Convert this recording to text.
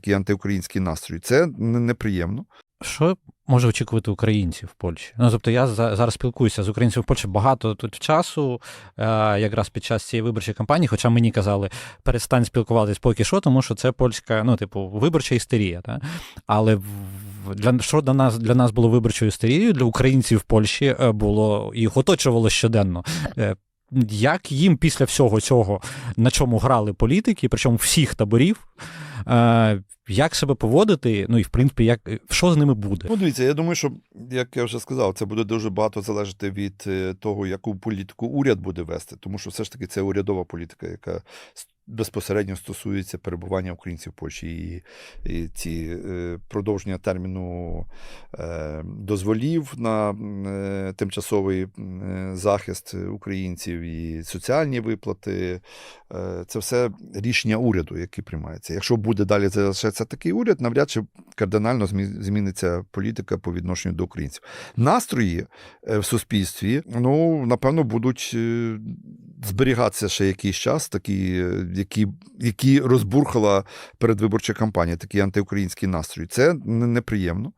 такий антиукраїнський настрій. Це неприємно. Що може очікувати українців в Польщі? Ну тобто я зараз спілкуюся з українцями в Польщі багато тут часу, е, якраз під час цієї виборчої кампанії, хоча мені казали, перестань спілкуватись поки що, тому що це польська, ну, типу, виборча істерія. Та? Але для що для нас для нас було виборчою істерією, для українців в Польщі е, було їх оточувало щоденно. Е, Як їм після всього цього, на чому грали політики, причому всіх таборів, як себе поводити, ну і в принципі, як що з ними буде? Ну, дивіться, я думаю, що, як я вже сказав, це буде дуже багато залежати від е, того, яку політику уряд буде вести, тому що все ж таки це урядова політика, яка безпосередньо стосується перебування українців в Польщі і, і ці е, продовження терміну е, дозволів на е, тимчасовий е, захист українців і соціальні виплати. Е, це все рішення уряду, яке приймається. Якщо буде далі залишатися такий уряд, навряд чи кардинально зміниться політика по відношенню до українців. Настрої е, в суспільстві, ну, напевно, будуть е, зберігатися ще якийсь час, такі, які, які розбурхала передвиборча кампанія, такі антиукраїнські настрої. Це не- неприємно.